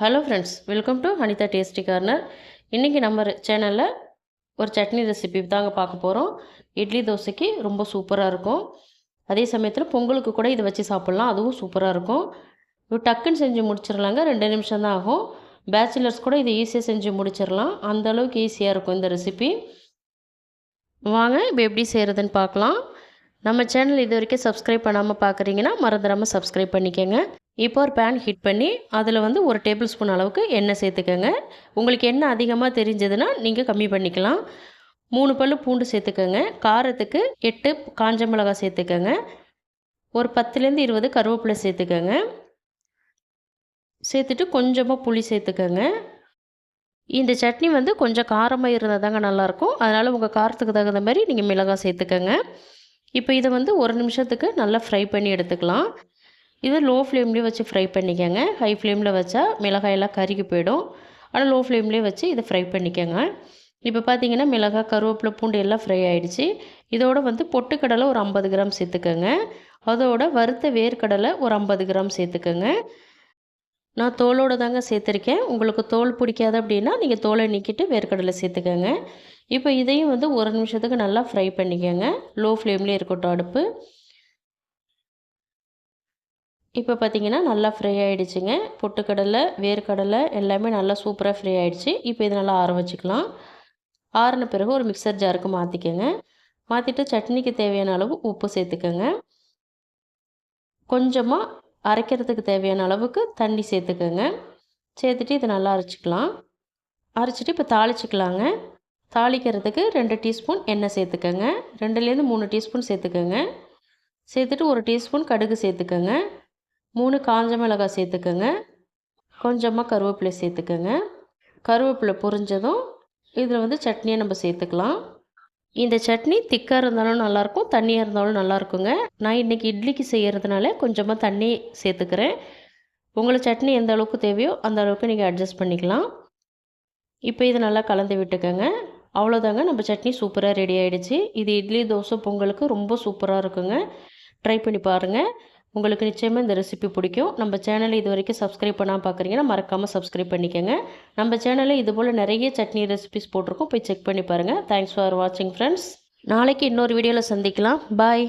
Hello friends welcome to Anitha tasty corner இன்றைக்கி நம்ம சேனலில் ஒரு சட்னி ரெசிபி தாங்க பார்க்க போகிறோம் இட்லி தோசைக்கு ரொம்ப சூப்பராக இருக்கும். அதே சமயத்தில் பொங்கலுக்கு கூட இதை வச்சு சாப்பிட்லாம். அதுவும் சூப்பராக இருக்கும். இப்போ டக்குன்னு செஞ்சு முடிச்சிடலாங்க ரெண்டு நிமிஷம் தான் ஆகும். பேச்சுலர்ஸ் கூட இதை ஈஸியாக செஞ்சு முடிச்சிடலாம் அந்த அளவுக்கு ஈஸியாக இருக்கும் இந்த ரெசிபி வாங்க இப்போ எப்படி செய்கிறதுன்னு பார்க்கலாம். நம்ம சேனல் இது வரைக்கும் சப்ஸ்கிரைப் பண்ணாமல் பார்க்குறீங்கன்னா மறந்துடாமல் சப்ஸ்கிரைப் பண்ணிக்கோங்க. இப்போ ஒரு பேன் ஹீட் பண்ணி அதில் வந்து ஒரு டேபிள் ஸ்பூன் அளவுக்கு எண்ணெய் சேர்த்துக்கோங்க. உங்களுக்கு எண்ணெய் அதிகமாக தெரிஞ்சதுன்னா நீங்கள் கம்மி பண்ணிக்கலாம். மூணு பல் பூண்டு சேர்த்துக்கோங்க. காரத்துக்கு எட்டு காஞ்ச மிளகாய் சேர்த்துக்கோங்க. ஒரு பத்துலேருந்து இருபது கருவேப்பிலை சேர்த்துக்கோங்க. சேர்த்துட்டு கொஞ்சமாக புளி சேர்த்துக்கோங்க. இந்த சட்னி வந்து கொஞ்சம் காரமாக இருந்தால் தாங்க நல்லாயிருக்கும். அதனால் உங்கள் காரத்துக்கு தகுந்த மாதிரி நீங்கள் மிளகாய் சேர்த்துக்கோங்க. இப்போ இதை வந்து ஒரு நிமிஷத்துக்கு நல்லா ஃப்ரை பண்ணி எடுத்துக்கலாம். இதை லோ ஃப்ளேம்லேயே வச்சு ஃப்ரை பண்ணிக்கோங்க. ஹை ஃப்ளேமில் வச்சா மிளகாயெல்லாம் கருகி போயிடும். ஆனால் லோ ஃப்ளேம்லேயே வச்சு இதை ஃப்ரை பண்ணிக்கோங்க. இப்போ பார்த்தீங்கன்னா மிளகாய் கருவேப்பிலை பூண்டு எல்லாம் ஃப்ரை ஆகிடுச்சு இதோட வந்து பொட்டுக்கடலை ஒரு ஐம்பது கிராம் சேர்த்துக்கோங்க. அதோட வறுத்த வேர்க்கடலை ஒரு ஐம்பது கிராம் சேர்த்துக்கோங்க. நான் தோலோடு தாங்க சேர்த்துருக்கேன். உங்களுக்கு தோல் பிடிக்காது அப்படின்னா நீங்கள் தோலை நீக்கிட்டு வேர்க்கடலை சேர்த்துக்கோங்க. இப்போ இதையும் வந்து ஒரு நிமிஷத்துக்கு நல்லா ஃப்ரை பண்ணிக்கோங்க. லோ ஃப்ளேம்லேயே இருக்கட்டும் அடுப்பு. இப்போ பார்த்தீங்கன்னா நல்லா ஃப்ரை ஆகிடுச்சிங்க பொட்டுக்கடலை வேர்க்கடலை எல்லாமே நல்லா சூப்பராக ஃப்ரை ஆகிடுச்சி இப்போ இது நல்லா ஆற வச்சுக்கலாம். ஆறின பிறகு ஒரு மிக்சர் ஜாருக்கு மாற்றிக்கோங்க மாற்றிட்டு சட்னிக்கு தேவையான அளவு உப்பு சேர்த்துக்கோங்க. கொஞ்சமாக அரைக்கிறதுக்கு தேவையான அளவுக்கு தண்ணி சேர்த்துக்கோங்க. சேர்த்துட்டு இதை நல்லா அரைச்சிக்கலாம். அரைச்சிட்டு இப்போ தாளிச்சிக்கலாங்க. தாளிக்கிறதுக்கு ரெண்டு டீஸ்பூன் எண்ணெய் சேர்த்துக்கோங்க. ரெண்டுலேருந்து மூணு டீஸ்பூன் சேர்த்துக்கோங்க. சேர்த்துட்டு ஒரு டீஸ்பூன் கடுகு சேர்த்துக்கோங்க. மூணு காஞ்ச மிளகாய் சேர்த்துக்கோங்க. கொஞ்சமாக கருவேப்பிலை சேர்த்துக்கோங்க. கருவேப்பிலை பொரிஞ்சதும் இதில் வந்து சட்னியை நம்ம சேர்த்துக்கலாம். இந்த சட்னி திக்காக இருந்தாலும் நல்லாயிருக்கும் தண்ணியாக இருந்தாலும் நல்லாயிருக்குங்க நான் இன்றைக்கி இட்லிக்கு செய்கிறதுனால கொஞ்சமாக தண்ணி சேர்த்துக்கிறேன். உங்களை சட்னி எந்த அளவுக்கு தேவையோ அந்த அளவுக்கு நீங்கள் அட்ஜஸ்ட் பண்ணிக்கலாம். இப்போ இதை நல்லா கலந்து விட்டுக்கோங்க. அவ்வளோதாங்க நம்ம சட்னி சூப்பராக ரெடி ஆகிடுச்சு இது இட்லி தோசை பொங்கலுக்கு ரொம்ப சூப்பராக இருக்குங்க. ட்ரை பண்ணி பாருங்கள் உங்களுக்கு நிச்சயமாக இந்த ரெசிபி பிடிக்கும். நம்ம சேனலை இது வரைக்கும் சப்ஸ்கிரைப் பண்ணால் பார்க்குறீங்கன்னா மறக்காமல் சப்ஸ்கிரைப் பண்ணிக்கோங்க. நம்ம சேனலில் இதுபோல் நிறைய சட்னி ரெசிபிஸ் போட்டிருக்கோம். போய் செக் பண்ணி பாருங்கள் தேங்க்ஸ் ஃபார் வாட்சிங் ஃப்ரெண்ட்ஸ் நாளைக்கு இன்னொரு வீடியோவில் சந்திக்கலாம். பாய்